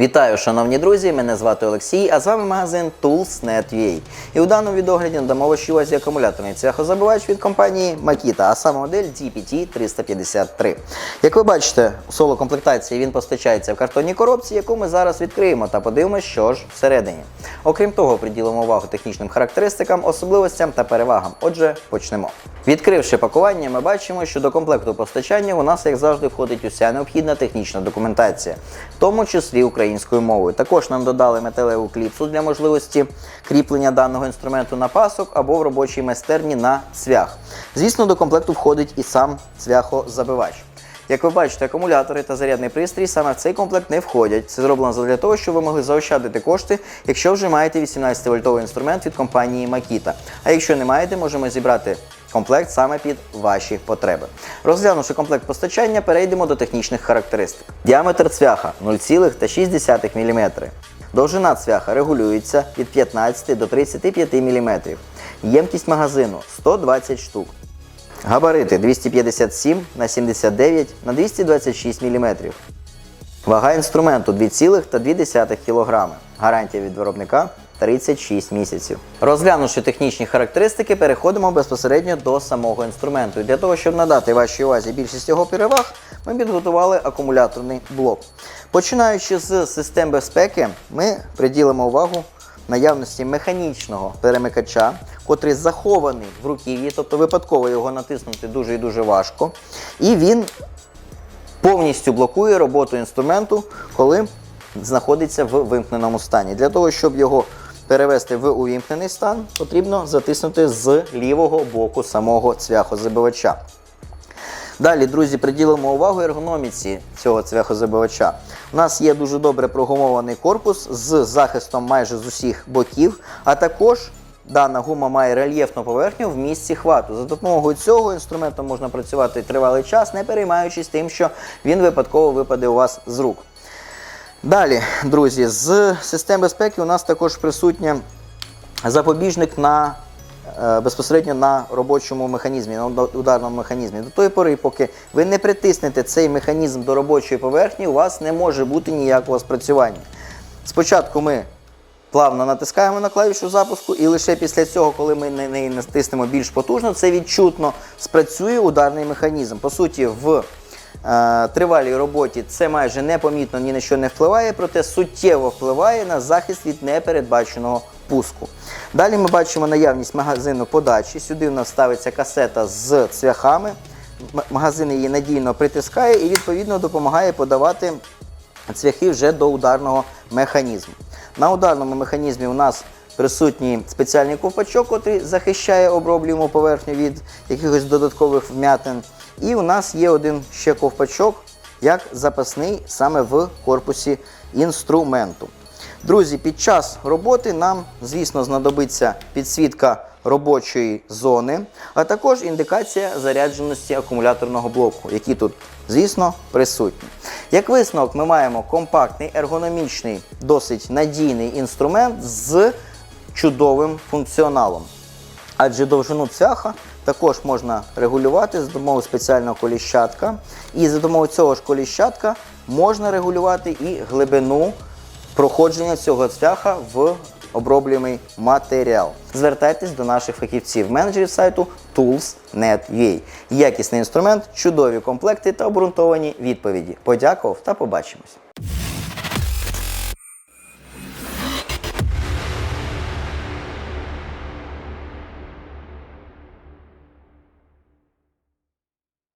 Вітаю, шановні друзі! Мене звати Олексій, а з вами магазин Tools.net.ua. І у даному відогляді надамо вашій увазі акумуляторний цвяхозабивач від компанії Makita, а саме модель DPT 353. Як ви бачите, у соло комплектації він постачається в картонній коробці, яку ми зараз відкриємо та подивимося, що ж всередині. Окрім того, приділимо увагу технічним характеристикам, особливостям та перевагам. Отже, почнемо. Відкривши пакування, ми бачимо, що до комплекту постачання у нас, як завжди, входить уся необхідна технічна документація, в тому числі українською мовою. Також нам додали металеву кліпсу для можливості кріплення даного інструменту на пасок або в робочій майстерні на цвях. Звісно, до комплекту входить і сам цвяхозабивач. Як ви бачите, акумулятори та зарядний пристрій саме в цей комплект не входять. Це зроблено для того, щоб ви могли заощадити кошти, якщо вже маєте 18-вольтовий інструмент від компанії Makita. А якщо не маєте, можемо зібрати комплект саме під ваші потреби. Розглянувши комплект постачання, перейдемо до технічних характеристик. Діаметр цвяха 0,6 мм. Довжина цвяха регулюється від 15 до 35 мм. Ємкість магазину 120 штук. Габарити 257 на 79 на 226 мм. Вага інструменту 2,2 кг. Гарантія від виробника 36 місяців. Розглянувши технічні характеристики, переходимо безпосередньо до самого інструменту. Для того, щоб надати вашій увазі більшість його переваг, ми підготували акумуляторний блок. Починаючи з систем безпеки, ми приділимо увагу наявності механічного перемикача, котрий захований в руків'ї, тобто випадково його натиснути дуже і дуже важко. І він повністю блокує роботу інструменту, коли знаходиться в вимкненому стані. Для того, щоб його перевести в увімкнений стан, потрібно затиснути з лівого боку самого цвяхозабивача. Далі, друзі, приділимо увагу ергономіці цього цвяхозабивача. У нас є дуже добре прогумований корпус з захистом майже з усіх боків, а також дана гума має рельєфну поверхню в місці хвату. За допомогою цього інструменту можна працювати тривалий час, не переймаючись тим, що він випадково випаде у вас з рук. Далі, друзі, з систем безпеки у нас також присутня запобіжник на е, безпосередньо на робочому механізмі, на ударному механізмі. До тої пори, поки ви не притиснете цей механізм до робочої поверхні, у вас не може бути ніякого спрацювання. Спочатку ми плавно натискаємо на клавішу запуску, і лише після цього, коли ми на неї натиснемо більш потужно, це відчутно спрацює ударний механізм. По суті, в тривалій роботі це майже непомітно ні на що не впливає, проте суттєво впливає на захист від непередбаченого пуску. Далі ми бачимо наявність магазину подачі. Сюди в нас ставиться касета з цвяхами. Магазин її надійно притискає і відповідно допомагає подавати цвяхи вже до ударного механізму. На ударному механізмі у нас присутній спеціальний ковпачок, який захищає оброблюємо поверхню від якихось додаткових вмятин. І у нас є один ще ковпачок, як запасний саме в корпусі інструменту. Друзі, під час роботи нам, звісно, знадобиться підсвітка робочої зони, а також індикація зарядженості акумуляторного блоку, які тут, звісно, присутні. Як висновок, ми маємо компактний, ергономічний, досить надійний інструмент з чудовим функціоналом. Адже довжину цвяха також можна регулювати за допомогою спеціального коліщатка. І за допомогою цього ж коліщатка можна регулювати і глибину проходження цього цвяха в оброблюємий матеріал. Звертайтесь до наших фахівців, менеджерів сайту Tools.net.ua. Якісний інструмент, чудові комплекти та обґрунтовані відповіді. Подякував та побачимось.